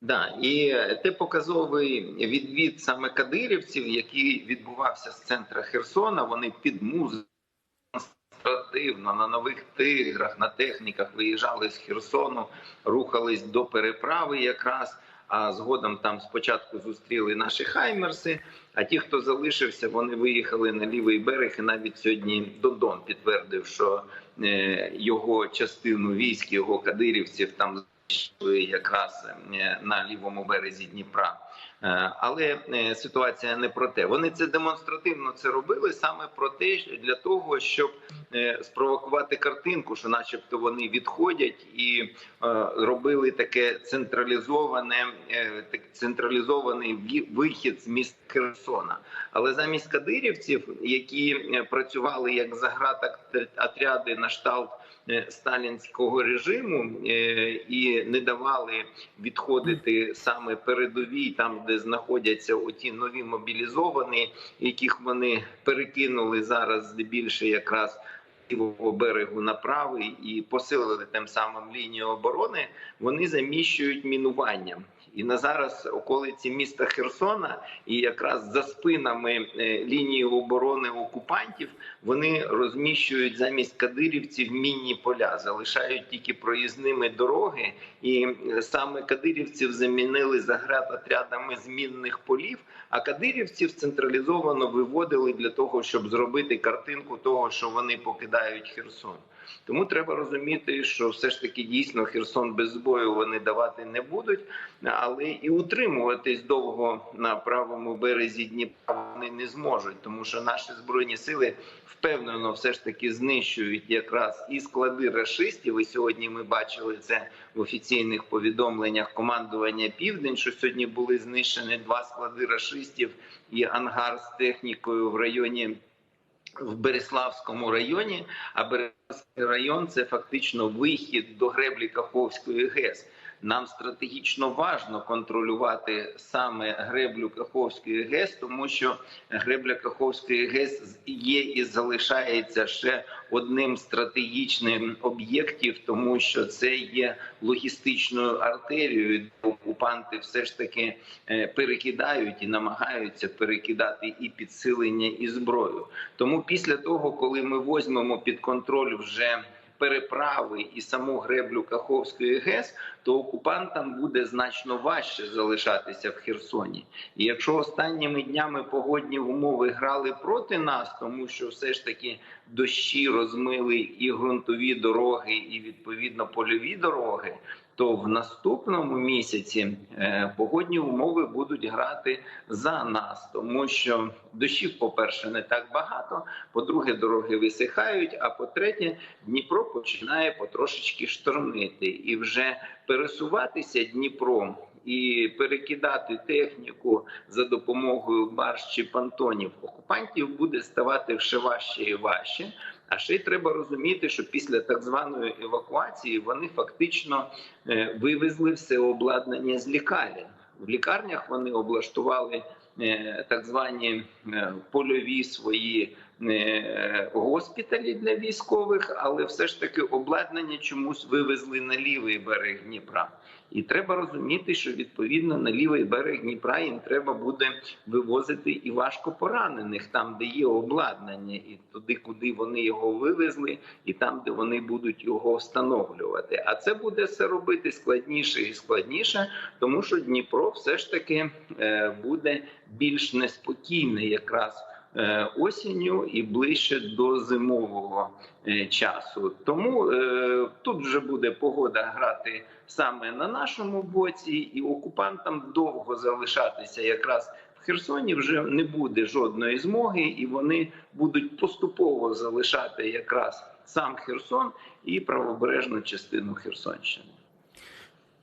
Да, і те показовий відвід саме кадирівців, який відбувався з центра Херсона. Вони під музику на нових тиграх, на техніках виїжджали з Херсону, рухались до переправи якраз. А згодом там спочатку зустріли наші хаймерси. А ті, хто залишився, вони виїхали на лівий берег. І навіть сьогодні Додон підтвердив, що е, його частину військ, його кадирівців там знищили якраз е, на лівому березі Дніпра. Е, Але е, ситуація не про те. Вони це демонстративно це робили саме про те, для того, щоб спровокувати картинку, що, начебто, вони відходять і робили таке централізоване, централізований вихід з міста Херсона. Але замість кадирівців, які працювали як заградотряди на шталт сталінського режиму е, і не давали відходити саме передовій, там де знаходяться оті нові мобілізовані, яких вони перекинули зараз більше якраз лівого берегу на правий і посилили тим самим лінію оборони. Вони заміщують мінуванням. І на зараз околиці міста Херсона, і якраз за спинами е, лінії оборони окупантів вони розміщують замість кадирівців мінні поля, залишають тільки проїзними дороги, і е, саме кадирівців замінили заградотрядами з мінних полів. А кадирівців централізовано виводили для того, щоб зробити картинку того, що вони покидають Херсон. Тому треба розуміти, що все ж таки дійсно Херсон без бою вони давати не будуть, але і утримуватись довго на правому березі Дніпра вони не зможуть, тому що наші збройні сили впевнено все ж таки знищують якраз і склади рашистів. І сьогодні ми бачили це в офіційних повідомленнях командування Південь, що сьогодні були знищені два склади рашистів і ангар з технікою в районі. В Береславському районі, а Береславський район це фактично вихід до греблі Каховської ГЕС. Нам стратегічно важно контролювати саме греблю Каховської ГЕС, тому що гребля Каховської ГЕС є і залишається ще одним стратегічним об'єктів, тому що це є логістичною артерією. де Окупанти все ж таки е, перекидають і намагаються перекидати і підсилення, і зброю. Тому після того, коли ми візьмемо під контроль вже переправи і саму греблю Каховської ГЕС, то окупантам буде значно важче залишатися в Херсоні. І якщо останніми днями погодні умови грали проти нас, тому що все ж таки дощі розмили і ґрунтові дороги, і відповідно польові дороги. То в наступному місяці е, погодні умови будуть грати за нас, тому що дощів, по-перше, не так багато. По-друге, дороги висихають. А по-третє, Дніпро починає потрошечки штормити, і вже пересуватися Дніпром і перекидати техніку за допомогою барж чи понтонів окупантів буде ставати ще важче і важче. А ще й треба розуміти, що після так званої евакуації вони фактично е, вивезли все обладнання з лікарень. В лікарнях вони облаштували е, так звані е, польові свої госпіталі для військових, але все ж таки обладнання чомусь вивезли на лівий берег Дніпра. І треба розуміти, що відповідно на лівий берег Дніпра їм треба буде вивозити і важко поранених там, де є обладнання, і туди, куди вони його вивезли, і там, де вони будуть його встановлювати. А це буде все робити складніше і складніше, тому що Дніпро все ж таки е, буде більш неспокійний якраз. Е, Осінню і ближче до зимового е, часу, тому е, тут вже буде погода грати саме на нашому боці, і окупантам довго залишатися якраз Херсоні вже не буде жодної змоги, і вони будуть поступово залишати якраз сам Херсон і правобережну частину Херсонщини.